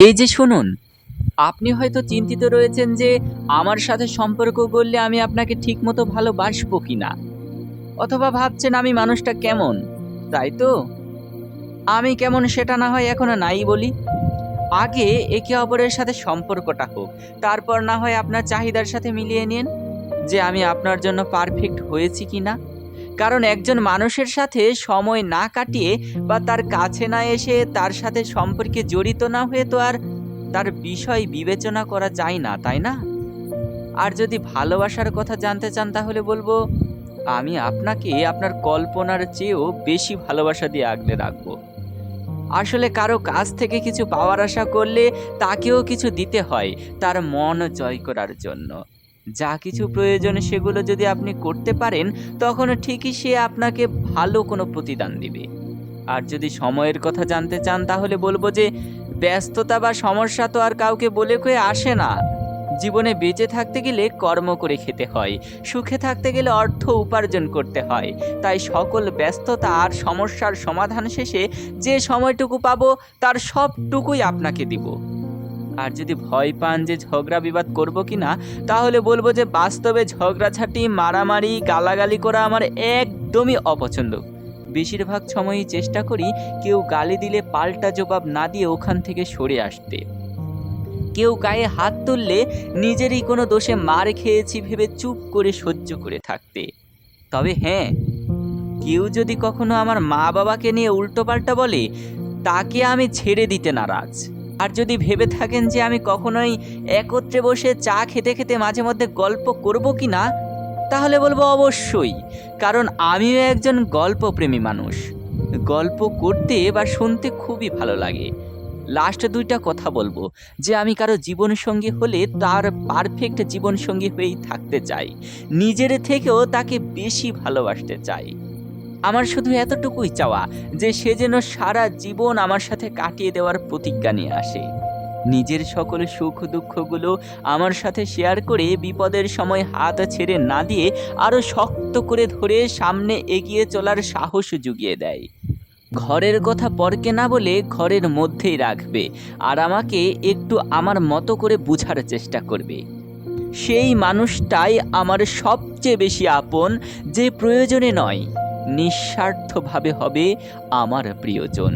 এই যে শুনুন, আপনি হয়তো চিন্তিত রয়েছেন যে আমার সাথে সম্পর্ক করলে আমি আপনাকে ঠিকমতো ভালোবাসবো কিনা, অথবা ভাবছেন আমি মানুষটা কেমন, তাই তো? আমি কেমন সেটা না হয় এখনও নাই বলি। আগে একে অপরের সাথে সম্পর্কটা হোক, তারপর না হয় আপনার চাহিদার সাথে মিলিয়ে নিন যে আমি আপনার জন্য পারফেক্ট হয়েছি কিনা। কারণ একজন মানুষের সাথে সময় না কাটিয়ে বা তার কাছে না এসে তার সাথে সম্পর্কে জড়িত না হয়ে তো আর তার বিষয় বিবেচনা করা যায় না, তাই না? আর যদি ভালোবাসার কথা জানতে চান তাহলে বলব, আমি আপনাকে আপনার কল্পনার চেয়েও বেশি ভালোবাসা দিয়ে আগলে রাখব। আসলে কারও কাছ থেকে কিছু পাওয়ার আশা করলে তাকেও কিছু দিতে হয় তার মন জয় করার জন্য। যা কিছু প্রয়োজন সেগুলো যদি আপনি করতে পারেন তখন ঠিকই সে আপনাকে ভালো কোনো প্রতিদান দিবে। আর যদি সময়ের কথা জানতে চান তাহলে বলব যে ব্যস্ততা বা সমস্যা তো আর কাউকে বলে কয়ে আসে না। জীবনে বেঁচে থাকতে গেলে কর্ম করে খেতে হয় সুখে থাকতে গেলে অর্থ উপার্জন করতে হয়। তাই সকল ব্যস্ততা আর সমস্যার সমাধান শেষে যে সময়টুকু পাবো তার সবটুকুই আপনাকে দিব। আর যদি ভয় পান যে ঝগড়া বিবাদ করব কি না তাহলে বলব যে বাস্তবে ঝগড়াঝাটি, মারামারি, গালাগালি করা আমার একদমই অপছন্দ। বেশিরভাগ সময়ই চেষ্টা করি কেউ গালি দিলে পাল্টা জবাব না দিয়ে ওখান থেকে সরে আসতে। কেউ গায়ে হাত তুললে নিজেরই কোনো দোষে মার খেয়েছি ভেবে চুপ করে সহ্য করে থাকতে। তবে হ্যাঁ কেউ যদি কখনো আমার মা বাবাকে নিয়ে উল্টোপাল্টা বলে, তাকে আমি ছেড়ে দিতে নারাজ। আর যদি ভেবে থাকেন যে আমি কখনোই একত্রে বসে চা খেতে খেতে মাঝে মধ্যে গল্প করব কি না, তাহলে বলব অবশ্যই, কারণ আমিও একজন গল্পপ্রেমী মানুষ। গল্প করতে বা শুনতে খুবই ভালো লাগে। লাস্ট দুইটা কথা বলব, যে আমি কারও জীবনসঙ্গী হলে তার পারফেক্ট জীবনসঙ্গী হয়েই থাকতে চাই। নিজের থেকেও তাকে বেশি ভালোবাসতে চাই। আমার শুধু এতটুকুই চাওয়া যে সে যেন সারা জীবন আমার সাথে কাটিয়ে দেওয়ার প্রতিজ্ঞা নিয়ে আসে। নিজের সকল সুখ দুঃখগুলো আমার সাথে শেয়ার করে বিপদের সময় হাত ছেড়ে না দিয়ে আরও শক্ত করে ধরে সামনে এগিয়ে চলার সাহস জুগিয়ে দেয়। ঘরের কথা পরকে না বলে ঘরের মধ্যেই রাখবে আর আমাকে একটু আমার মতো করে বোঝার চেষ্টা করবে। সেই মানুষটাই আমার সবচেয়ে বেশি আপন, যে প্রয়োজনে নয়। নিঃস্বার্থভাবে হবে আমার প্রিয়জন।